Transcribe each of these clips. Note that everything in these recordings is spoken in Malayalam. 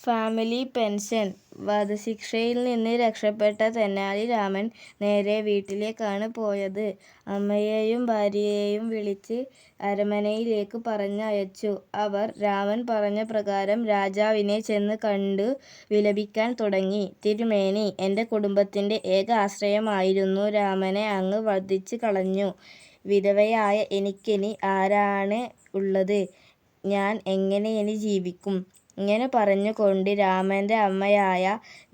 ഫാമിലി പെൻഷൻ വധശിക്ഷയിൽ നിന്ന് രക്ഷപ്പെട്ട തെന്നാലി രാമൻ നേരെ വീട്ടിലേക്കാണ് പോയത്. അമ്മയെയും ഭാര്യയെയും വിളിച്ച് അരമനയിലേക്ക് പറഞ്ഞയച്ചു. അവർ രാമൻ പറഞ്ഞ പ്രകാരം രാജാവിനെ ചെന്ന് കണ്ടു വിലപിക്കാൻ തുടങ്ങി. "തിരുമേനി, എന്റെ കുടുംബത്തിന്റെ ഏക ആശ്രയമായിരുന്നു രാമനെ അങ്ങ് വധിച്ചു കളഞ്ഞു. വിധവയായ എനിക്കിനി ആരാണ് ഉള്ളത്? ഞാൻ എങ്ങനെ ഇനി ജീവിക്കും? " ഇങ്ങനെ പറഞ്ഞുകൊണ്ട് രാമന്റെ അമ്മയായ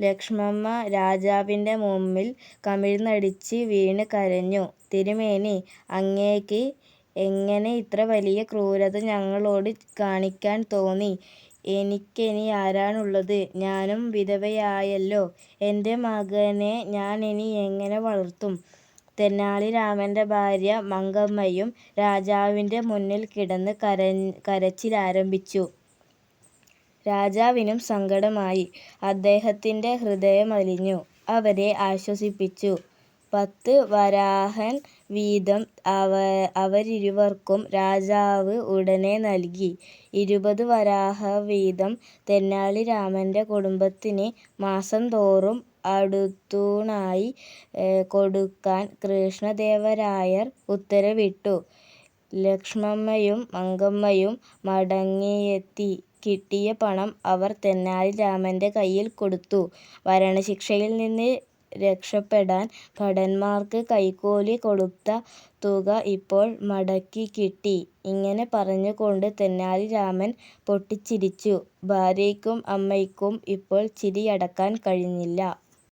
ലക്ഷ്മമ്മ രാജാവിന്റെ മുമ്പിൽ കമിഴ്ന്നടിച്ച് വീണ് കരഞ്ഞു. "തിരുമേനി, അങ്ങേക്ക് എങ്ങനെ ഇത്ര വലിയ ക്രൂരത ഞങ്ങളോട് കാണിക്കാൻ തോന്നി? എനിക്കിനി ആരാണുള്ളത്? ഞാനും വിധവയായല്ലോ. എന്റെ മകനെ ഞാൻ ഇനി എങ്ങനെ വളർത്തും? " തെന്നാലി രാമന്റെ ഭാര്യ മങ്കമ്മയും രാജാവിന്റെ മുന്നിൽ കിടന്ന് കരച്ചിലാരംഭിച്ചു. രാജാവിനും സങ്കടമായി. അദ്ദേഹത്തിന്റെ ഹൃദയമലിഞ്ഞു. അവരെ ആശ്വസിപ്പിച്ചു. പത്ത് വരാഹൻ വീതം അവരിരുവർക്കും രാജാവ് ഉടനെ നൽകി. ഇരുപത് വരാഹ വീതം തെന്നാലി രാമന്റെ കുടുംബത്തിന് മാസം തോറും അടുത്തൂണായി കൊടുക്കാൻ കൃഷ്ണദേവരായർ ഉത്തരവിട്ടു. ലക്ഷ്മമ്മയും മങ്കമ്മയും മടങ്ങിയെത്തി. കിട്ടിയ പണം അവർ തെനാലി രാമന്റെ കയ്യിൽ കൊടുത്തു. മരണശിക്ഷയിൽ നിന്ന് രക്ഷപ്പെടാൻ ഭടന്മാർക്ക് കൈക്കൂലി കൊടുത്ത തുക ഇപ്പോൾ മടക്കിക്കിട്ടി. ഇങ്ങനെ പറഞ്ഞുകൊണ്ട് തെന്നാലിരാമൻ പൊട്ടിച്ചിരിച്ചു. ഭാര്യയ്ക്കും അമ്മയ്ക്കും ഇപ്പോൾ ചിരിയടക്കാൻ കഴിഞ്ഞില്ല.